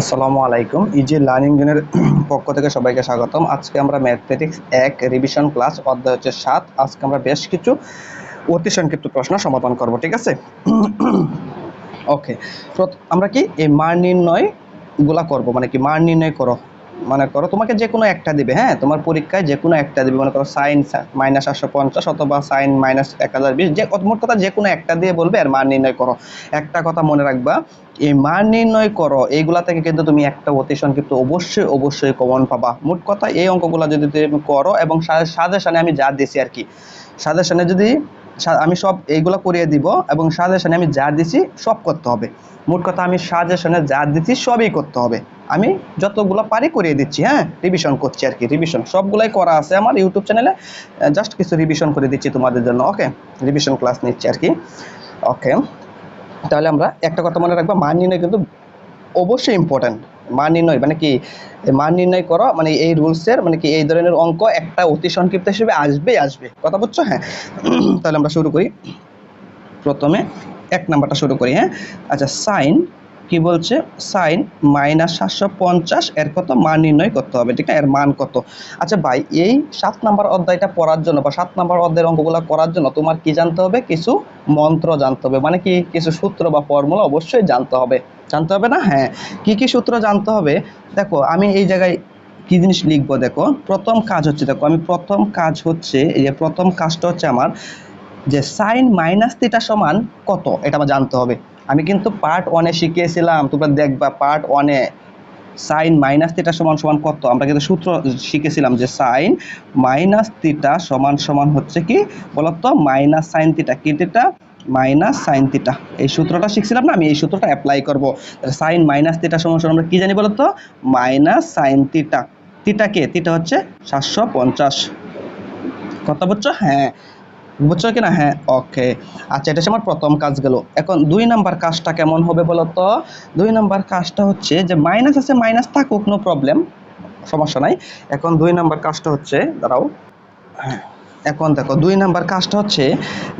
আসসালামু আলাইকুম। Easy learning জোনের পক্ষ থেকে সবাইকে স্বাগতম। আজকে আমরা ম্যাথমেটিক্স এক রিভিশন ক্লাস অধ্যায় হচ্ছে সাত। আজকে আমরা বেশ কিছু অতি সংক্ষিপ্ত প্রশ্ন সমাধান করব, ঠিক আছে? ওকে আমরা কি এই মান নির্ণয়গুলা করব? মানে কি মান নির্ণয় করো? মনে করো তোমাকে যে কোনো একটা দিবে হ্যাঁ? তোমার পরীক্ষায় যে কোনো একটা দিবে, মনে করো সাইন মাইনাস সাতশো পঞ্চাশ অথবা সাইন মাইনাস এক হাজার বিশ, যে, মোট কথা যে কোনো একটা দিয়ে বলবে আর মান নির্ণয় করো। একটা কথা মনে রাখবা, এই মান নির্ণয় করো, এইগুলা থেকে কিন্তু তুমি একটা অতি সংক্ষিপ্ত অবশ্যই অবশ্যই কমন পাবা। মোট কথা এই অঙ্কগুলো যদি তুমি করো এবং সাজেশনে আমি যা দিছি আর কি, সাজেশনে যদি আমি সব এইগুলো করিয়ে দিব এবং সাজেশনে আমি যা দিছি সব করতে হবে। মোট কথা আমি সাজেশনে যা দিচ্ছি সবই করতে হবে। আমি যতগুলো পারি করিয়ে দিচ্ছি হ্যাঁ? রিভিশন করছি আর কি রিভিশন সবগুলাই করা আছে আমার ইউটিউব চ্যানেলে জাস্ট কিছু রিভিশন করে দিচ্ছি তোমাদের জন্য ওকে রিভিশন ক্লাস নিচ্ছি আর কি ওকে তাহলে আমরা একটা কথা মনে রাখব, মান নির্ণয় কিন্তু অবশ্যই ইম্পর্ট্যান্ট মান নির্ণয় মানে কি, মান নির্ণয় করো মানে এই রুলসের মানে কি, এই ধরনের অঙ্ক একটা অতি সংক্ষিপ্ত হিসেবে আসবেই, আসবে। কথা বলছো হ্যাঁ। তাহলে আমরা শুরু করি। প্রথমে এক নাম্বারটা শুরু করি হ্যাঁ? আচ্ছা সাইন কি বলছে? সাইন মাইনাস সাতশো পঞ্চাশ, এর কত? মান নির্ণয় করতে হবে, ঠিক আছে? এর মান কত? আচ্ছা ভাই, এই সাত নাম্বার অধ্যায়টা পড়ার জন্য বা সাত নাম্বার অধ্যায়ের অঙ্কগুলো করার জন্য তোমার কি জানতে হবে? কিছু মন্ত্র জানতে হবে। মানে কি, কিছু সূত্র বা ফর্মুলা অবশ্যই জানতে হবে। জানতে হবে না? হ্যাঁ। কি কি সূত্র জানতে হবে? দেখো, আমি এই জায়গায় কি জিনিস লিখব? দেখো, প্রথম কাজ হচ্ছে, দেখো, আমি প্রথম কাজ হচ্ছে, এই যে প্রথম কাজটা হচ্ছে আমার যে সাইন মাইনাস থিটা সমান কত? এটা আমার জানতে হবে। আমি কিন্তু পার্ট ওয়ানে শিখিয়েছিলাম, তোমরা দেখবা পার্ট ওয়ানে সাইন মাইনাস থিটা সমান সমান কত? আমরা কিন্তু সূত্র শিখেছিলাম যে সাইন মাইনাস থিটা সমান সমান হচ্ছে কি? বলতো মাইনাস সাইন থিটা কি থিটা মাইনাস সাইন থিটা এই সূত্রটা শিখছিলাম না, আমি এই সূত্রটা অ্যাপ্লাই করব। সাইন মাইনাস থিটা সমান সমান আমরা কি জানি বলতো? মাইনাস সাইন থিটা থিটা কে? থিটা হচ্ছে সাতশো পঞ্চাশ। কত বুঝছ হ্যাঁ। বুঝছ কিনা হ্যাঁ ওকে আচ্ছা এটা আমার প্রথম কাজ গেল। এখন দুই নাম্বার কাজটা কেমন হবে বলো তো? দুই নাম্বার কাজটা হচ্ছে যে মাইনাস আছে মাইনাস থাকুক নো প্রবলেম সমস্যা নাই। এখন দুই নাম্বার কাজটা হচ্ছে, দাঁড়াও। হ্যাঁ এখন দেখো, দুই নাম্বার কাজটা হচ্ছে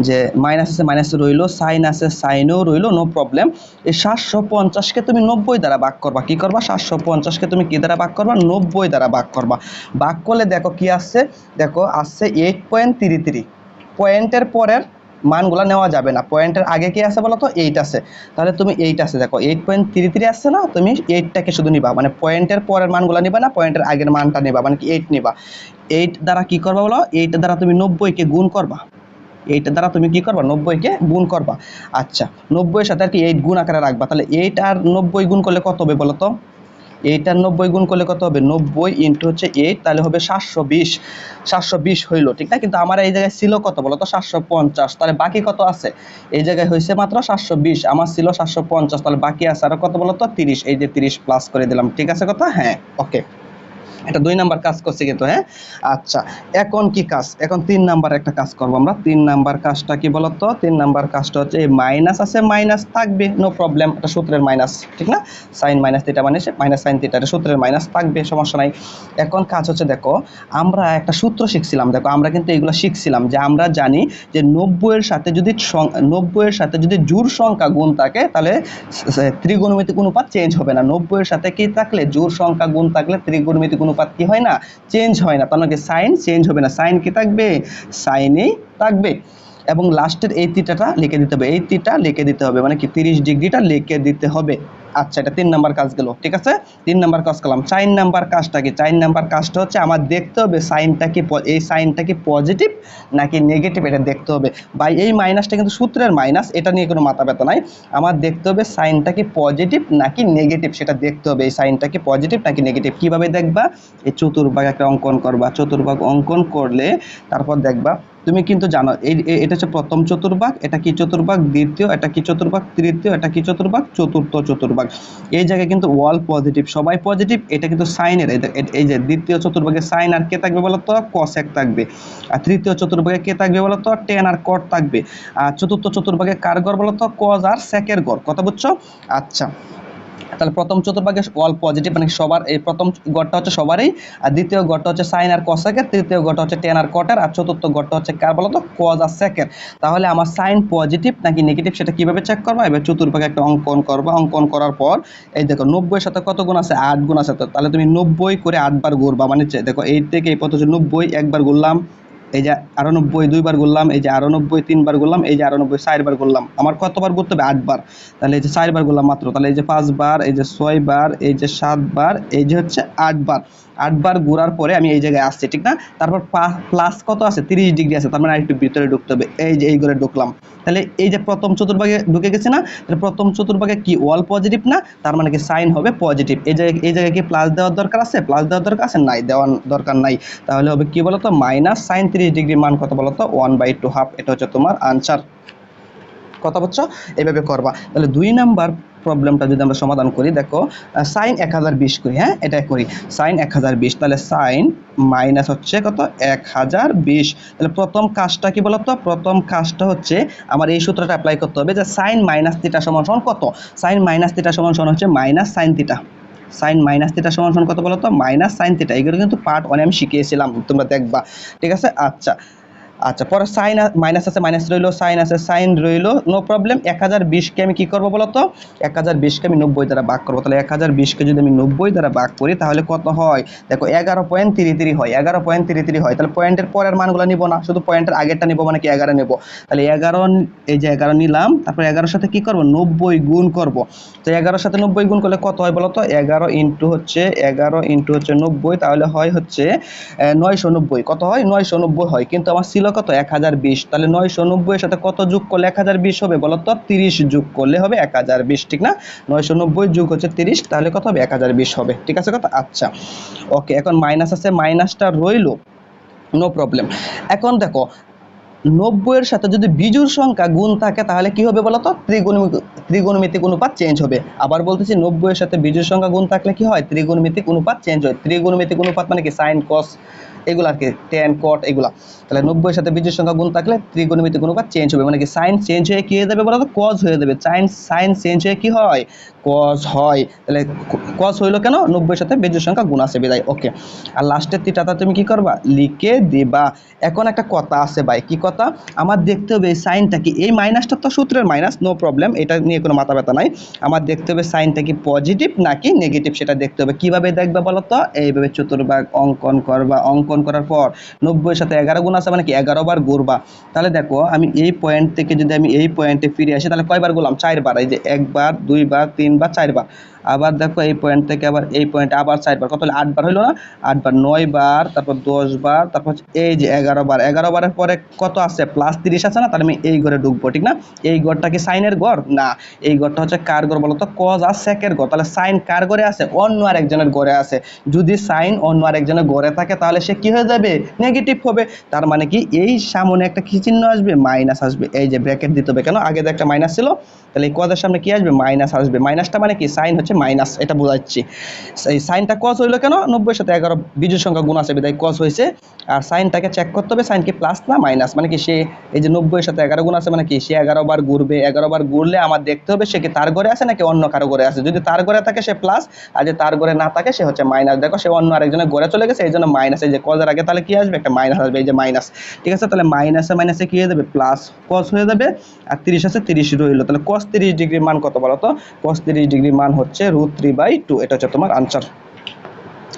যে মাইনাস আছে মাইনাস রইল সাইন আছে সাইনও রইল নো প্রবলেম এই সাতশো পঞ্চাশকে তুমি নব্বই দ্বারা ভাগ করবা। কি করবা? সাতশো পঞ্চাশকে তুমি কি দ্বারা ভাগ করবা? নব্বই দ্বারা ভাগ করবা। ভাগ করলে দেখো কি আসছে? দেখো, আসছে এইট পয়েন্ট তিরি থ্রি পয়েন্টের পরের মানগুলো নেওয়া যাবে না। পয়েন্টের আগে কি আছে বলো তো এইট আছে। তাহলে তুমি এইট আছে। দেখো এইট পয়েন্ট থ্রি থ্রি আসছে না? তুমি এইটটাকে শুধু নিবা। মানে পয়েন্টের পরের মানগুলো নিবা না, পয়েন্টের আগের মানটা নিবা। মানে কি এইট নিবা? এইট দ্বারা কি করবা বলো? এইট দ্বারা তুমি নব্বইকে গুণ করবা। এইট দ্বারা তুমি কি করবা? নব্বইকে গুণ করবা। আচ্ছা নব্বইয়ের সাথে আর কি এইট গুণ আকারে রাখবা। তাহলে এইট আর নব্বই গুণ করলে কত হবে বলো তো এইট আর নব্বই গুণ করলে কত হবে? নব্বই ইন্টু হচ্ছে এইট তাহলে হবে সাতশো বিশ। সাতশো বিশ হইল, ঠিক না? কিন্তু আমার এই জায়গায় ছিল কত বলো তো? সাতশো পঞ্চাশ। তাহলে বাকি কত আছে? এই জায়গায় হয়েছে মাত্র সাতশো বিশ। আমার ছিল সাতশো পঞ্চাশ, তাহলে বাকি আছে আরও কত বলো তো? তিরিশ। এই যে তিরিশ প্লাস করে দিলাম, ঠিক আছে কথা? হ্যাঁ ওকে এটা দুই নাম্বার কাজ করছে কিন্তু হ্যাঁ? আচ্ছা এখন কি কাজ? এখন তিন নাম্বার একটা কাজ করব আমরা। তিন নাম্বার কাজটা কি বলতো? তিন নাম্বার কাজটা হচ্ছে মাইনাস আছে মাইনাস থাকবে নো প্রবলেম এটা সূত্রের মাইনাস ঠিক না? সাইন মাইনাস থিটা মানে মাইনাস সাইন থিটা এটা সূত্রের মাইনাস থাকবে, সমস্যা নাই। এখন কাজ হচ্ছে, দেখো, আমরা একটা সূত্র শিখছিলাম, দেখো, আমরা কিন্তু এগুলো শিখছিলাম যে আমরা জানি যে নব্বইয়ের সাথে যদি নব্বইয়ের সাথে যদি জোর সংখ্যা গুণ থাকে, তাহলে ত্রিগুণমিতিক অনুপাত চেঞ্জ হবে না। নব্বইয়ের সাথে কি থাকলে? জোর সংখ্যা গুণ থাকলে ত্রিগুণমিতিক অনুপাত কি হয় না? চেঞ্জ হয় না। তার মানে সাইন চেঞ্জ হবে না। সাইন কি থাকবে? সাইনেই থাকবে। এবং লাস্টের এই তিটাটা লিখে দিতে হবে। এই তিটা লিখে দিতে হবে মানে কি? তিরিশ ডিগ্রিটা লিখে দিতে হবে। আচ্ছা এটা তিন নাম্বার কাজ গেল, ঠিক আছে? তিন নাম্বার কাজ করলাম। চার নাম্বার কাজটা কি? চার নাম্বার কাজটা হচ্ছে আমার দেখতে হবে সাইনটা কি এই সাইনটা কি পজিটিভ নাকি নেগেটিভ এটা দেখতে হবে। বা এই মাইনাসটা কিন্তু সূত্রের মাইনাস এটা নিয়ে কোনো মাথা ব্যথা নাই। আমার দেখতে হবে সাইনটা কি পজিটিভ নাকি নেগেটিভ সেটা দেখতে হবে। এই সাইনটা কি পজিটিভ নাকি নেগেটিভ কীভাবে দেখবা? এই চতুর্ভাগ একটা অঙ্কন করবা। চতুর্ভাগ অঙ্কন করলে তারপর দেখবা তুমি কিন্তু জানো, এই এটা হচ্ছে প্রথম চতুর্ভাগ, এটা কি চতুর্ভাগ? দ্বিতীয়, এটা কি চতুর্ভাগ? তৃতীয়, এটা কি চতুর্ভাগ? চতুর্থ চতুর্ভাগ। এই জায়গায় কিন্তু ওয়াল পজিটিভ সবাই পজিটিভ এটা কিন্তু সাইনের এই যে দ্বিতীয় চতুর্ভাগে সাইন আর কে থাকবে বলো তো কসেক থাকবে। আর তৃতীয় চতুর্ভাগে কে থাকবে বলো তো টেন আর কট থাকবে। আর চতুর্থ চতুর্ভাগে কার গড় বলো তো কজ আর সেকের গড়। কথা বুঝছ? আচ্ছা। তাহলে প্রথম চতুর্ভাগে অল পজিটিভ মানে সবার এই প্রথম গড়টা হচ্ছে সবারই, আর দ্বিতীয় গড়টা হচ্ছে সাইন আর কসাকের তৃতীয় গড়টা হচ্ছে টেন আর কটের আর চতুর্থ গড়টা হচ্ছে কার বলতো? কজ আর সেকের তাহলে আমার সাইন পজিটিভ নাকি নেগেটিভ সেটা কীভাবে চেক করব? এবার চতুর্ভাগে একটা অঙ্কন করব। অঙ্কন করার পর, এই দেখো নব্বইয়ের সাথে কত গুণ আছে? আট গুণ আছে। তাহলে তুমি নব্বই করে আটবার ঘুরবা মানে দেখো এই থেকে এই পথ হচ্ছে নব্বই, একবার ঘুরলাম এই যে আরও নব্বই দুইবার করলাম এই যে আরও নব্বই তিনবার করলাম এই যে আরও নব্বই চারবার করলাম আমার কতবার করতে হবে? আটবার। তাহলে এই যে চারবার করলাম মাত্র। তাহলে এই যে পাঁচবার, এই যে ছয়বার, এই যে সাতবার, এই যে হচ্ছে আটবার। আটবার ঘোরার পরে আমি এই জায়গায় আসছি, ঠিক না? তারপর প্লাস কত আছে? তিরিশ ডিগ্রি আছে, তার মানে আরেকটু ভিতরে ঢুকতে হবে। এই যে, এই ঘরে ঢুকলাম। তাহলে এই যে প্রথম চতুর্ভাগে ঢুকে গেছে না, তাহলে প্রথম চতুর্ভাগে কি ওয়াল পজিটিভ না? তার মানে কি সাইন হবে পজিটিভ এই জায়গায় এই জায়গায় কি প্লাস দেওয়ার দরকার আছে? প্লাস দেওয়ার দরকার আছে? নাই, দেওয়ার দরকার নাই। তাহলে হবে কি বলতো? মাইনাস সাইন তিরিশ ডিগ্রি মান কত বলতো? ওয়ান বাই টু হাফ এটা হচ্ছে তোমার আনসার কথা বুঝছ এইভাবে করবা। তাহলে দুই নাম্বার প্রবলেমটা যদি আমরা সমাধান করি, দেখো সাইন এক হাজার বিশ করি হ্যাঁ? এটা করি। সাইন এক হাজার বিশ, তাহলে সাইন মাইনাস হচ্ছে কত? এক হাজার বিশ। তাহলে প্রথম কাজটা কি বলতো? প্রথম কাজটা হচ্ছে আমার এই সূত্রটা অ্যাপ্লাই করতে হবে যে সাইন মাইনাস থিটা সমান সমান কত? সাইন মাইনাস থিটা সমান সমান হচ্ছে minus sine theta sine minus theta সমান সমান কত বলতো? মাইনাস সাইন থিটা এগুলো কিন্তু পার্ট ওয়ানে আমি শিখিয়েছিলাম, তোমরা দেখবা। ঠিক আছে? আচ্ছা। আচ্ছা পরে সাইন মাইনাস আছে মাইনাস রইল সাইন আছে সাইন রইল নো প্রবলেম এক হাজার বিশকে আমি কী করব বলতো? এক হাজার বিশকে আমি নব্বই দ্বারা ভাগ করব। তাহলে এক হাজার বিশকে যদি আমি নব্বই দ্বারা ভাগ করি, তাহলে কত হয়? দেখো, এগারো পয়েন্ট তিরি তিরি হয়, এগারো পয়েন্ট তিরি তিরি হয়, তাহলে পয়েন্টের পরের মানগুলো নিব না, শুধু পয়েন্টের আগেরটা নিবো মানে কি, এগারো নেব। তাহলে এগারো এই যে এগারো নিলাম, তারপর এগারোর সাথে কী করব? নব্বই গুণ করব। তো এগারোর সাথে নব্বই গুণ করলে কত হয় বলতো? এগারো ইন্টু হচ্ছে, এগারো ইন্টু হচ্ছে নব্বই, তাহলে হয় হচ্ছে নয়শো নব্বই। কত হয়? নয়শো নব্বই হয়। কিন্তু আমার ছিল কত? এক হাজার বিশ। তাহলে নয়শো নব্বইয়ের সাথে কত যোগ করলে এক হাজার বিশ হবে বলো তো? তিরিশ যোগ করলে হবে এক হাজার বিশ, ঠিক না? নয়শো নব্বই যোগ হচ্ছে তিরিশ, তাহলে কত হবে? এক হাজার বিশ হবে, ঠিক আছে কথা? আচ্ছা ওকে, এখন মাইনাস আছে মাইনাসটা রইল নো প্রবলেম এখন দেখো, নব্বইয়ের সাথে যদি বিজুর সংখ্যা গুণ থাকে, তাহলে কি হবে বলতো ত্রিগুণমিতিক ত্রিগুণমিতিক অনুপাত চেঞ্জ হবে। আবার বলতেছি, নব্বইয়ের সাথে বিজুর সংখ্যা গুণ থাকলে কি হয়? ত্রিগুণমিতিক অনুপাত চেঞ্জ হয়। ত্রিগুণমিতিক অনুপাত মানে কি? সাইন কস এগুলো আর কি টেন কট এগুলা। তাহলে নব্বইয়ের সাথে বীজের সংখ্যা গুণ থাকলে ত্রিকোণমিতিক অনুপাত চেঞ্জ হবে। মানে কি সাইন চেঞ্জ হয়ে কি হয়ে যাবে বলো তো কজ হয়ে যাবে। সাইন সাইন চেঞ্জ হয়ে কি হয়? কজ হয়। তাহলে কজ হইল কেন? নব্বইয়ের সাথে বীজের সংখ্যা গুণ আছে বিদায়। ওকে আর লাস্টের তিটাটা তুমি কি করবা? লিখে দিবা। এখন একটা কথা আছে ভাই। কি কথা? আমার দেখতে হবে এই সাইনটা কি? এই মাইনাসটা তো সূত্রের মাইনাস নো প্রবলেম এটা নিয়ে কোনো মাথা ব্যথা নাই। আমার দেখতে হবে সাইনটা কি পজিটিভ নাকি নেগেটিভ সেটা দেখতে হবে। কীভাবে দেখবে বলো তো এইভাবে চতুর্ভাগ অঙ্কন করবা অঙ্কন করার পর নব্বইয়ের সাথে এগারো গুণ আছে মানে কি এগারো বার ঘুরবা তাহলে দেখো, আমি এই পয়েন্ট থেকে যদি আমি এই পয়েন্টে ফিরে আসি, তাহলে কয়বার গুলাম চারবার। এই যে একবার, দুইবার, তিনবার, চারবার। আবার দেখো এই পয়েন্ট থেকে আবার এই পয়েন্টে আবার চারবার। কত হলো? আটবার হলো না? আটবার নয় বার তারপর দশ বার তারপর এই যে এগারো বার এগারো বারের পরে কত আছে? প্লাস তিরিশ আছে না? তাহলে আমি এই ঘরে ঢুকবো, ঠিক না? এই ঘরটা কি সাইনের ঘর? না। এই ঘরটা হচ্ছে কার ঘর বলো তো কজ আর সেকের ঘর। তাহলে সাইন কার ঘরে আছে? অন্য আর একজনের ঘরে আছে। যদি সাইন অন্য আর একজনের ঘরে থাকে, তাহলে সে কি হয়ে যাবে? নেগেটিভ হবে। তার মানে কি? এই সামনে একটা কি চিহ্ন আসবে? মাইনাস আসবে। এই যে ব্র্যাকেট দিতে হবে কেন? আগে তো একটা মাইনাস ছিল। তাহলে এই কজের সামনে কি আসবে? মাইনাস আসবে। মাইনাসটা মানে কি? সাইন হচ্ছে মাইনাস এটা বোঝাচ্ছি। এই সাইনটা কজ হইল কেন? নব্বই সাথে এগারো বিজুর সংখ্যা গুণ আছে, বিদায় কজ হয়েছে। আর সাইনটাকে চেক করতে হবে সাইন কি প্লাস না মাইনাস মানে কি সে এই যে নব্বই সাথে এগারো গুণ আছে মানে কি সে এগারো বার ঘুরবে, এগারো বার ঘুরলে আমার দেখতে হবে সে কি তার ঘরে আছে নাকি অন্য কারও ঘরে আছে? যদি তার ঘরে থাকে সে প্লাস আর যে তার ঘরে না থাকে সে হচ্ছে মাইনাস দেখো সে অন্য আরেকজনের ঘরে চলে গেছে এই জন্য মাইনাস এই যে কজের আগে তাহলে কি আসবে? একটা মাইনাস আসবে, এই যে মাইনাস ঠিক আছে? তাহলে মাইনাসে মাইনাসে কি হয়ে যাবে? প্লাস কস হয়ে যাবে। আর তিরিশ আছে, তিরিশ রইল। তাহলে কস তিরিশ ডিগ্রি মান কত বলো তো কস তিরিশ ডিগ্রি মান হচ্ছে রুট থ্রি বাই টু এটা হচ্ছে তোমার আনসার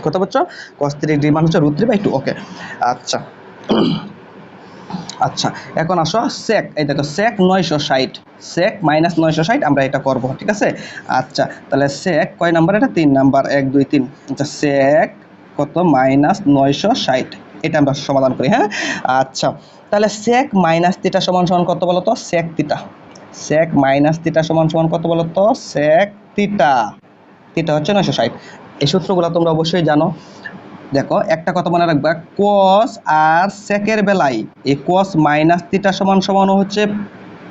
কত বলছো? কস থ্রি ডিগ্রি মান হচ্ছে root three by two okay আচ্ছা। আচ্ছা এখন আসো সেক এই দেখো সেক নয়শো ষাট সেক মাইনাস নয়শো ষাট, আমরা এটা করব, ঠিক আছে? আচ্ছা তাহলে সেক কয় নাম্বার? এটা তিন নাম্বার, এক, দুই, তিন। আচ্ছা সেক কত? মাইনাস নয়শো ষাট, এটা আমরা সমাধান করি হ্যাঁ? আচ্ছা তাহলে সেক মাইনাস তিটা সমান সমান কত বলো তো সেক তিটা সেক মাইনাস তিটা সমান সমান কত বলো তো সেক তিটা তিটা হচ্ছে নয়শো ষাট। এই সূত্রগুলো তোমরা অবশ্যই জানো। দেখো, একটা কথা মনে রাখবা কস আর সেকের বেলায় এই কস মাইনাস তিটা সমান সমান হচ্ছে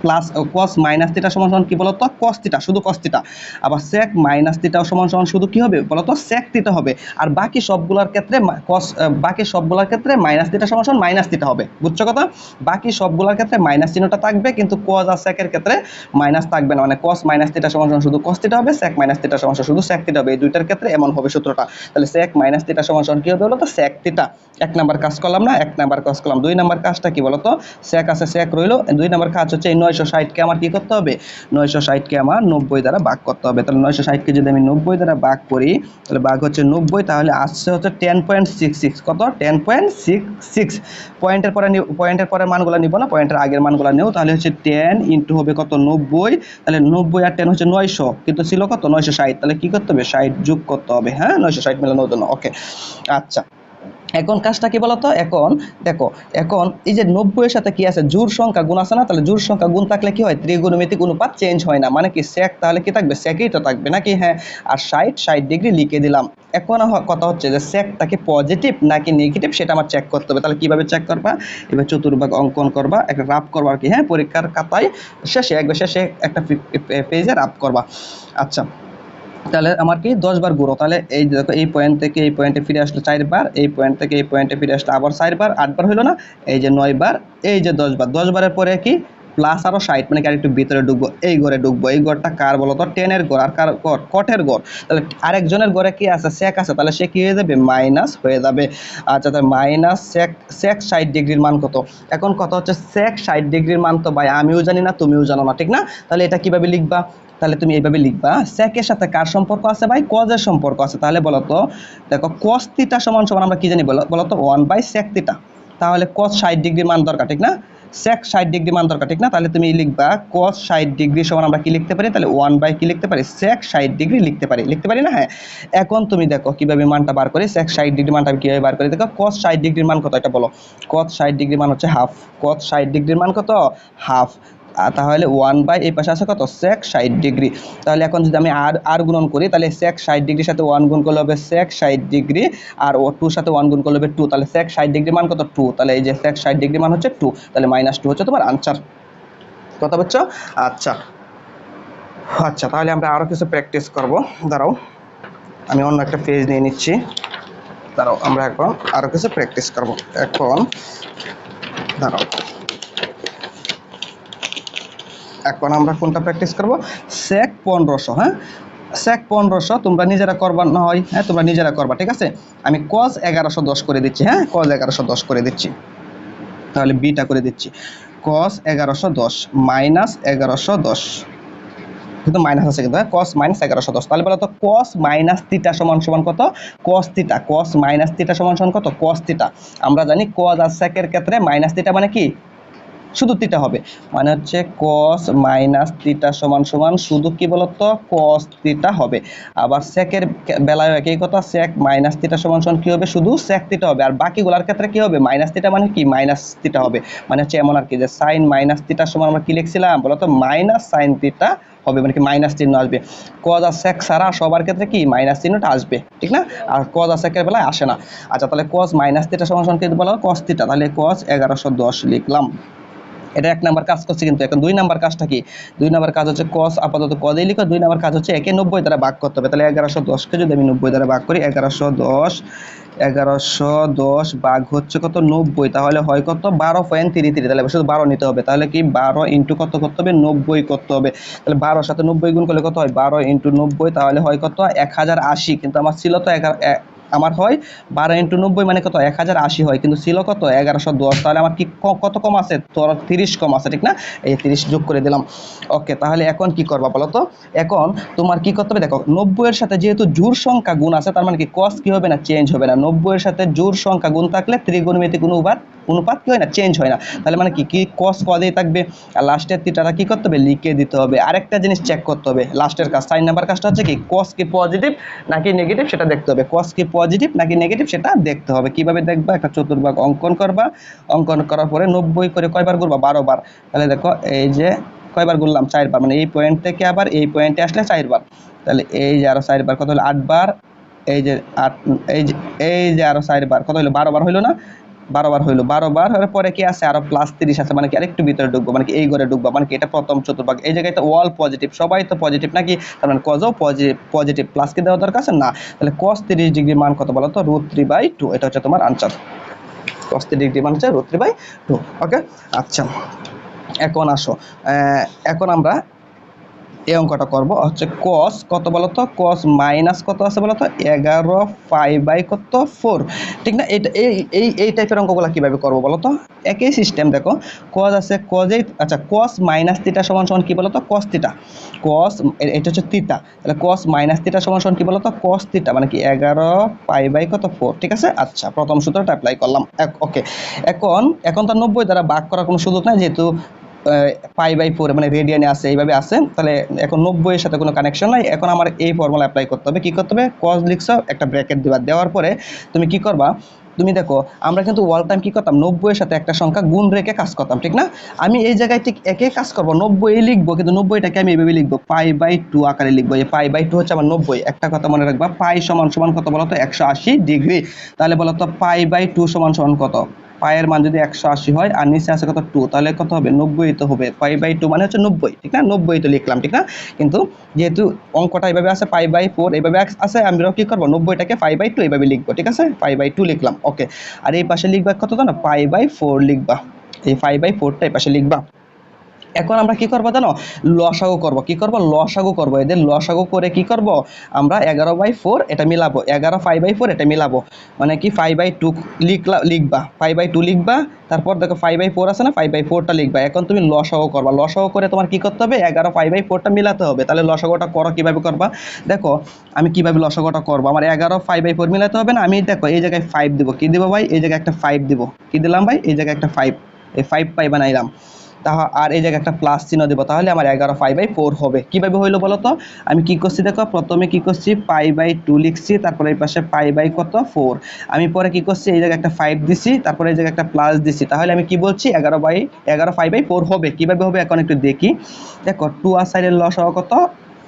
প্লাস কস মাইনাস থিটা সমান সমান কি বলতো? কস থিটা শুধু কস থিটা আবার সেক মাইনাস থিটাও সমান সমান শুধু কি হবে? বলতো সেক থিটা হবে। আর বাকি সবগুলোর ক্ষেত্রে কস বাকি সবগুলোর ক্ষেত্রে মাইনাস থিটা সমান সমান মাইনাস থিটা হবে। বুঝছ কথা? বাকি সবগুলোর ক্ষেত্রে মাইনাস চিহ্নটা থাকবে, কিন্তু কস আর সেকের ক্ষেত্রে মাইনাস থাকবে না। মানে কস মাইনাস থিটা সমান সমান শুধু কস থিটা হবে সেক মাইনাস থিটা সমান শুধু সেক থিটা হবে। এই দুইটার ক্ষেত্রে এমন হবে সূত্রটা। তাহলে সেক মাইনাস থিটা সমান সমান কি হবে বলো তো সেক থিটা এক নাম্বার কাজ করলাম না? এক নাম্বার কাজ করলাম। দুই নাম্বার কাজটা কি বলতো? সেক আছে সেক রইল। দুই নাম্বার কাজ হচ্ছে এই নয়শো ষাটকে আমার কি করতে হবে? নয়শো ষাটকে আমার নব্বই দ্বারা ভাগ করতে হবে। তাহলে নয়শো ষাটকে যদি আমি নব্বই দ্বারা ভাগ করি, তাহলে ভাগ হচ্ছে নব্বই, তাহলে আসছে হচ্ছে টেন পয়েন্ট সিক্স সিক্স। কত? Ten point six six. পয়েন্টের পরে পয়েন্টের পরে মানগুলো নিব না, পয়েন্টের আগের মানগুলো নেও তাহলে হচ্ছে টেন ইন্টু হবে কত? নব্বই। তাহলে নব্বই আর টেন হচ্ছে নয়শো, কিন্তু ছিল কত? নয়শো ষাট। তাহলে কি করতে হবে? ষাট যোগ করতে হবে হ্যাঁ? নয়শো ষাট মেলানোর জন্য, ওকে। আচ্ছা। এখন কাজটা কি বলতো? এখন, দেখো, এখন এই যে নব্বইয়ের সাথে কি আছে? জোর সংখ্যা গুণ আছে না? তাহলে জোর সংখ্যা গুণ থাকলে কি হয়? ত্রিগুণমিতিক অনুপাত চেঞ্জ হয় না। মানে কি সেক তাহলে কি থাকবে? সেকেই তো থাকবে নাকি? হ্যাঁ। আর ষাট ষাট ডিগ্রি লিখে দিলাম। এখন কথা হচ্ছে যে সেকটা কি পজিটিভ নাকি নেগেটিভ সেটা আমার চেক করতে হবে। তাহলে কীভাবে চেক করবা? এবার চতুর্ভাগ অঙ্কন করবা একটা রাফ করবা আর কি হ্যাঁ? পরীক্ষার খাতায় শেষে, একবার শেষে একটা পেজে রাফ করবা। আচ্ছা। তাহলে আমার কি দশ বার ঘুরো? তাহলে এই দেখো, এই পয়েন্ট থেকে এই পয়েন্টে ফিরে আসলো চারবার, এই পয়েন্ট থেকে এই পয়েন্টে ফিরে আসলো আবার চারবার, আটবার হলো না? এই যে নয় বার এই যে দশ বার দশ বারের পরে কি? প্লাস আরও ষাট মানে আরেকটু ভিতরে ঢুকবো, এই ঘরে ঢুকবো। এই ঘরটা কার বলো তো? টেনের ঘর। আর কার ঘর? কটের ঘর। তাহলে আরেকজনের ঘরে কি আছে? সেক আছে। তাহলে সে কি হয়ে যাবে? মাইনাস হয়ে যাবে। আচ্ছা তাহলে মাইনাস সেক সেক ষাট ডিগ্রির মান কত? এখন কত হচ্ছে সেক ষাট ডিগ্রির মান তো ভাই, আমিও জানি না, তুমিও জানো না, ঠিক না? তাহলে এটা কীভাবে লিখবা? তাহলে তুমি এইভাবে লিখবা সেকের সাথে কার সম্পর্ক আছে ভাই? কজের সম্পর্ক আছে? তাহলে বলো তো দেখো কস থিটা সমান সমান আমরা কি জানি বলো বলো তো ওয়ান বাই সেক থিটা তাহলে কস ষাট ডিগ্রি মান দরকার, ঠিক না? সেক ষাট ডিগ্রি মান দরকার, ঠিক না? তাহলে তুমি লিখবা কস ষাট ডিগ্রি সমান আমরা কি লিখতে পারি? তাহলে ওয়ান বাই কি লিখতে পারি? সেক ষাট ডিগ্রি লিখতে পারি। লিখতে পারি না? হ্যাঁ। এখন তুমি দেখো, কীভাবে মানটা বার করি? সেক ষাট ডিগ্রি মানটা কীভাবে বার করি? দেখো কস ষাট ডিগ্রির মান কত? এটা বলো। কস ষাট ডিগ্রির মান হচ্ছে হাফ কস ষাট ডিগ্রির মান কত? হাফ তাহলে ওয়ান বাই এই পাশে আছে কত? সেক ষাট ডিগ্রি। তাহলে এখন যদি আমি আর আর গুণন করি, তাহলে সেক ষাট ডিগ্রির সাথে ওয়ান গুণ করলে হবে সেক ষাট ডিগ্রি, আর ও টুর সাথে ওয়ান গুণ করলে হবে টু তাহলে সেক ষাট ডিগ্রি মান কত? টু তাহলে এই যে সেক ষাট ডিগ্রি মান হচ্ছে টু তাহলে মাইনাস টু হচ্ছে তোমার আনসার কথা বলছো? আচ্ছা। আচ্ছা তাহলে আমরা আরও কিছু প্র্যাকটিস করব। দাঁড়াও, আমি অন্য একটা পেজ নিয়ে নিচ্ছি। দাঁড়াও, আমরা এখন আরও কিছু প্র্যাকটিস করব। এখন, দাঁড়াও। এখন আমরা কোনটা প্র্যাকটিস করব? সেক পনেরোশো হ্যাঁ? সেক পনেরোশো, তোমরা নিজেরা করবা, না হয় হ্যাঁ তোমরা নিজেরা করবা, ঠিক আছে? আমি কজ এগারোশো দশ করে দিচ্ছি হ্যাঁ? কজ এগারোশো দশ করে দিচ্ছি। তাহলে বিটা করে দিচ্ছি। কস এগারোশো দশ মাইনাস এগারোশো দশ। কিন্তু মাইনাস আছে কিন্তু কস মাইনাস এগারোশো দশ। তাহলে বলো তো কস মাইনাস তিটা সমান সমান কত? কস তিটা কস মাইনাস তিটা সমান সমান কত? কস তিটা আমরা জানি কজ আর সেকের ক্ষেত্রে মাইনাস তিটা মানে কি? শুধু তিটা হবে। মানে হচ্ছে কস মাইনাস তিটা সমান সমান শুধু কি বলতো? কস তিটা হবে। আবার সেকের বেলায় একই কথা সেক মাইনাস তিটা সমান সমান কি হবে? শুধু সেক তিটা হবে। আর বাকিগুলোর ক্ষেত্রে কি হবে? মাইনাস তিটা মানে কি? মাইনাস তিটা হবে। মানে হচ্ছে এমন আর কি যে সাইন মাইনাস তিটার সমান আমরা কি লিখছিলাম? বলতো মাইনাস সাইন তিটা হবে। মানে কি মাইনাস চিহ্ন আসবে। কজ আর সেক ছাড়া সবার ক্ষেত্রে কি? মাইনাস চিহ্নটা আসবে। ঠিক না? আর কজ আর সেকের বেলায় আসে না। আচ্ছা তাহলে কজ মাইনাস তিটা সমান সমান কি বলা? কস তিটা তাহলে কজ এগারোশো দশ লিখলাম। এটা এক নাম্বার কাজ করছে কিন্তু। এখন দুই নাম্বার কাজটা কি? দুই নাম্বার কাজ হচ্ছে কস আপাতত কদেই লিখো, দুই নাম্বার কাজ হচ্ছে একে নব্বই দ্বারা ভাগ করতে হবে। তাহলে এগারোশো দশকে যদি আমি নব্বই দ্বারা ভাগ করি, এগারোশো দশ এগারোশো দশ ভাগ হচ্ছে কত? নব্বই। তাহলে হয় কত? বারো পয়েন্ট তিরি তিরি তাহলে শুধু বারো নিতে হবে। তাহলে কি? বারো ইন্টু কত করতে হবে? নব্বই করতে হবে। তাহলে বারোর সাথে নব্বই গুণ করলে কত হয়? বারো ইন্টু নব্বই। তাহলে হয় কত? এক হাজার আশি। কিন্তু আমার ছিল তো আমার হয় বারো ইন্টু নব্বই মানে কত? এক হাজার আশি হয়। কিন্তু ছিল কত? এগারোশো দশ। তাহলে আমার কি কত কম আছে? তোর তিরিশ কম আছে, ঠিক না? এই তিরিশ যোগ করে দিলাম। ওকে, তাহলে এখন কি করবা বলো তো? এখন তোমার কি করতে হবে? দেখো নব্বইয়ের সাথে যেহেতু জোর সংখ্যা গুণ আছে, তার মানে কি কস কি হবে না? চেঞ্জ হবে না। নব্বইয়ের সাথে জোর সংখ্যা গুণ থাকলে ত্রিগুণমিতিক অনুপাত অনুপাত কি হয় না? চেঞ্জ হয় না। তাহলে মানে কি? কি কস কদেই থাকবে? আর লাস্টের তিটাটা কি করতে হবে? লিখে দিতে হবে। আরেকটা জিনিস চেক করতে হবে। লাস্টের কাজ, সাইন নাম্বার কাজটা হচ্ছে কি? কস কি পজিটিভ নাকি নেগেটিভ সেটা দেখতে হবে। কস কি পজিটিভ নাকি নেগেটিভ সেটা দেখতে হবে। কীভাবে দেখবা? একটা চতুর্ভাগ অঙ্কন করবা। অঙ্কন করার পরে নব্বই করে কয়বার করবা বারো বার। তাহলে দেখো, এই যে কয়বার করলাম চারবার। মানে এই পয়েন্ট থেকে আবার এই পয়েন্টে আসলে চারবার। তাহলে এই যে আরও চারবার, কত হলো? আটবার। এই যে আট, এই যে এই যে আরও চারবার। কত হলো? বারো বার হইল না? বারো বার হইল। বারো বার হওয়ার পরে কি আছে? আরও প্লাস তিরিশ আছে। মানে কি আরেকটু ভিতরে ঢুকবো? মানে কি এই ঘরে ঢুকবো? মানে কি এটা প্রথম চতুর্ভাগ? এই জায়গায় তো ওয়াল পজিটিভ সবাই তো পজিটিভ নাকি? তার মানে কজও পজিটিভ প্লাস কি দেওয়া দরকার আছে? না। তাহলে কস তিরিশ ডিগ্রি মান কত বলো তো রুট থ্রি বাই টু এটা হচ্ছে তোমার আনসার কস থ্রি ডিগ্রি মান হচ্ছে root three by two okay আচ্ছা। এখন আসো। এখন আমরা এই অঙ্কটা করব। হচ্ছে কস কত বলতো? কস মাইনাস কত আছে বলতো? এগারো ফাইভ বাই কত? ফোর ঠিক না? এটা এই এই টাইপের অঙ্কগুলো কীভাবে করব বলতো? একই সিস্টেম দেখো। কস আছে কজেই আচ্ছা কস মাইনাস তিটা সমান সমান কী বলতো? কস তিটা কস এটা হচ্ছে তিটা তাহলে কস মাইনাস তিটা সমান সমান কী বলতো? কস তিটা মানে কি এগারো পাই বাই কত? ফোর ঠিক আছে? আচ্ছা প্রথম সূত্রটা অ্যাপ্লাই করলাম। ওকে এখন এখন তো নব্বই দ্বারা ভাগ করার কোনো সুযোগ নাই, যেহেতু পাই বাই ফোর মানে রেডিয়ানে আছে, এইভাবে আছে, তাহলে এখন নব্বইয়ের সাথে কোনো কানেকশন নাই। এখন আমার এই ফর্মুলা অ্যাপ্লাই করতে হবে। কী করতে হবে? কজ লিখছো, একটা ব্র্যাকেট দিবা। দেওয়ার পরে তুমি কি করবা? তুমি দেখো, আমরা কিন্তু ওয়াল টাইম কী করতাম? নব্বইয়ের সাথে একটা সংখ্যা গুণ রেখে কাজ করতাম, ঠিক না? আমি এই জায়গায় ঠিক একে কাজ করব। নব্বই লিখব, কিন্তু নব্বইটাকে আমি এইভাবে লিখব। পাই বাই টু আকারে লিখব। এই পাই বাই টু হচ্ছে আমার নব্বই। একটা কথা মনে রাখবা পাই সমান সমান কত বলো তো একশো আশি ডিগ্রি। তাহলে বলো তো পাই বাই টু সমান সমান কত? পায়ের মান যদি একশো আশি হয় আর নিচে আছে কত টু তাহলে কত হবে? নব্বই তো হবে পাই বাই টু মানে হচ্ছে নব্বই, ঠিক না? নব্বই তো লিখলাম, ঠিক না? কিন্তু যেহেতু অঙ্কটা এইভাবে আছে পাই বাই ফোর এইভাবে আছে, আমি কি করব? নব্বইটাকে ফাইভ বাই টু এইভাবে লিখব, ঠিক আছে? ফাইভ বাই টু লিখলাম ওকে আর এই পাশে লিখবা কত জানো? পাই বাই ফোর লিখবা। এই ফাইভ বাই ফোরটা এই পাশে লিখবা। এখন আমরা কি করব জানো? লসাগু করব। কি করব? লসাগু করব। এদের লসাগু করে কি করব? আমরা এগারো বাই ফোর এটা মিলাবো। এগারো ফাইভ বাই ফোর এটা মিলাবো। মানে কি ফাইভ বাই টু লিখলা লিখবা। ফাইভ বাই টু লিখবা। তারপর দেখো ফাইভ বাই ফোর আছে না? ফাইভ বাই ফোরটা লিখবা। এখন তুমি লসাগু করবা। লসাগু করে তোমার কি করতে হবে? এগারো ফাইভ বাই ফোরটা মিলাতে হবে। তাহলে লসাগুটা করো কীভাবে করবা? দেখো, আমি কীভাবে লসাগুটা করব? আমার এগারো ফাইভ বাই ফোর মিলাতে হবে না? আমি দেখো, এই জায়গায় ফাইভ দিব। কি দিব ভাই? এই জায়গায় একটা ফাইভ দিব। কি দিলাম ভাই? এই জায়গায় একটা ফাইভ এই ফাইভ পাই বানাইলাম। তাহা আর এই জায়গায় একটা প্লাস চিহ্ন দেবো, তাহলে আমার এগারো ফাইভ বাই ফোর হবে। কীভাবে হইল বলো তো আমি কী করছি দেখো, প্রথমে কী করছি পাই বাই টু লিখছি, তারপরে এই পাশে পাই বাই কত? ফোর আমি পরে কী করছি, এই জায়গায় একটা ফাইভ দিছি, তারপরে এই জায়গায় একটা প্লাস দিছি। তাহলে আমি কি বলছি, এগারো বাই এগারো ফাইভ বাই ফোর হবে। কীভাবে হবে? এখন একটু দেখি। দেখো টু আর সাইডের লস হওয়া কত?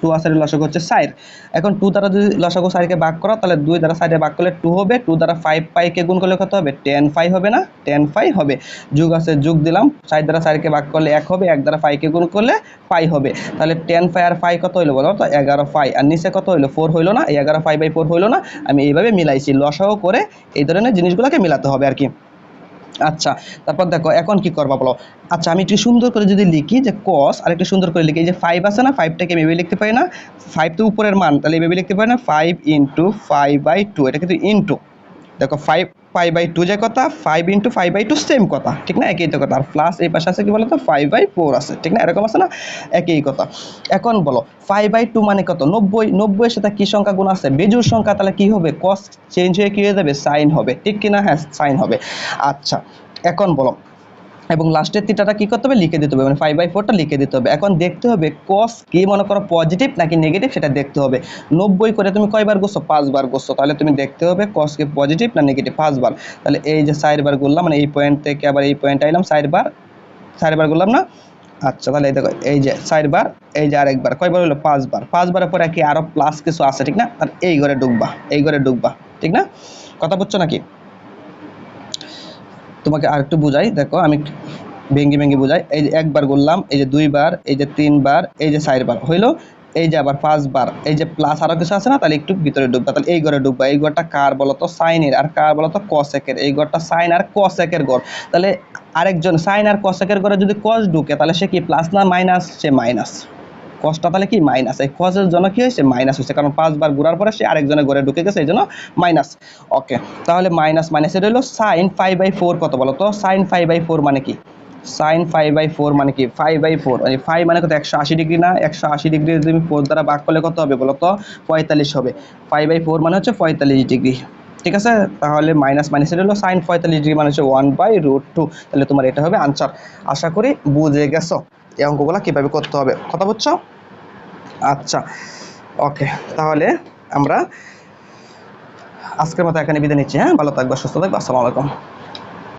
টু আর সাইডের লসক হচ্ছে সাইড এখন টু দ্বারা যদি লসাগু সাইডকে ভাগ করো, তাহলে দুই দ্বারা সাইডে ভাগ করলে টু হবে। টু দ্বারা ফাইভ পাইকে গুণ করলে কত হবে? টেন ফাইভ হবে না? টেন ফাইভ হবে। যুগ আছে, যুগ দিলাম। সাইড দ্বারা সাইডকে ভাগ করলে এক হবে। এক দ্বারা ফাইভকে গুণ করলে পাই হবে। তাহলে টেন ফাইভ আর ফাইভ কত হইল বলো? তো এগারো ফাইভ আর নিচে কত হইল? ফোর হইল না। এগারো ফাইভ বাই ফোর হইল না। আমি এইভাবে মিলাইছি। লসাগু করে এই ধরনের জিনিসগুলোকে মিলাতে হবে আর কি। আচ্ছা তারপর দেখো, এখন কি করবা বলো? আচ্ছা আমি একটু সুন্দর করে যদি লিখি যে কস আর একটু সুন্দর করে লিখি যে ফাইভ আছে না ফাইভটাকে আমি এভাবে লিখতে পারি না ফাইভ তো উপরের মান, তাহলে এভাবে লিখতে পারি না five into five by two এটা কিন্তু ইন্টু দেখো ফাইভ ফাইভ বাই টু যে কথা five into five by two same কথা, ঠিক না? একই তো কথা। আর প্লাস এই পাশে আছে কি বলো তো ফাইভ বাই ফোর আছে, ঠিক না? এরকম আছে না? একই কথা। এখন বলো ফাইভ বাই টু মানে কত? নব্বই, নব্বইয়ের সাথে কী সংখ্যা গুণ আছে? বেজুর সংখ্যা তাহলে কী হবে? কস চেঞ্জ হয়ে কী হয়ে যাবে? সাইন হবে, ঠিক কিনা? হ্যাঁ সাইন হবে। আচ্ছা এখন বলো এবং লাস্টের তিটাটা কি করতে হবে? লিখে দিতে হবে। মানে ফাইভ বাই ফোরটা লিখে দিতে হবে। এখন দেখতে হবে কস কি মনে করো পজিটিভ নাকি নেগেটিভ সেটা দেখতে হবে। নব্বই করে তুমি কয়বার গোসো পাঁচবার গোসো তাহলে তুমি দেখতে হবে কস কি পজিটিভ না নেগেটিভ পাঁচবার। তাহলে এই যে চারবার করলাম মানে এই পয়েন্ট থেকে আবার এই পয়েন্ট আইলাম, চারবার। চারবার করলাম না? আচ্ছা তাহলে এই দেখো, এই যে চারবার, এই যে আরেকবার। কয়বার হলো? পাঁচবার। পাঁচবারের পরে কি আরও প্লাস কিছু আছে, ঠিক না? আর এই ঘরে ঢুকবা, এই ঘরে ঢুকবা, ঠিক না? কথা বুঝছ নাকি? তোমাকে আর একটু বুঝাই, দেখো আমি ভেঙ্গি ভেঙ্গি বুঝাই। এই যে একবার করলাম এই যে দুইবার, এই যে তিনবার, এই যে চারবার, হইল? এই যে আবার পাঁচবার, এই যে প্লাস আরও কিছু আছে না, তাহলে একটু ভিতরে ঢুকবা তাহলে এই ঘরে ঢুকবা এই ঘরটা কার বলতো? সাইনের, আর কার বলতো? কসেকের এই ঘরটা সাইন আর কসেকের ঘর। তাহলে আরেকজন সাইন আর কসেকের ঘরে যদি কস ঢুকে, তাহলে সে কি প্লাস না মাইনাস সে মাইনাস কসটা তাহলে কি? মাইনাস। এই কসের জন্য কি হয়েছে? মাইনাস হয়েছে। কারণ পাঁচবার ঘোরার পরে সে আরেকজনের ঘরে ঢুকে গেছে, এই জন্য মাইনাস। ওকে তাহলে মাইনাস মাইনাস হলো সাইন ফাইভ বাই ফোর কত বলো তো? সাইন ফাইভ বাই ফোর মানে কি? সাইন ফাইভ বাই ফোর মানে কি? ফাইভ বাই ফোর মানে ফাইভ মানে কত? একশো আশি ডিগ্রি না? একশো আশি ডিগ্রি তুমি ফোর দ্বারা ভাগ করলে কত হবে বলো তো? পঁয়তাল্লিশ হবে। ফাইভ বাই ফোর মানে হচ্ছে পঁয়তাল্লিশ ডিগ্রি। ঠিক আছে? তাহলে মাইনাস মাইনাস এটা হলো সাইন পঁয়তাল্লিশ ডিগ্রি মানে হচ্ছে ওয়ান বাই রুট টু তাহলে তোমার এটা হবে আনসার আশা করি বুঝে গেছো। এই অঙ্কগুলো কীভাবে করতে হবে? কথা বুঝছ আচ্ছা ওকে, তাহলে আমরা আজকের মতো এখানে বিদায় নিচ্ছি হ্যাঁ? ভালো থাকবে, সুস্থ থাকবে, আসসালামু আলাইকুম।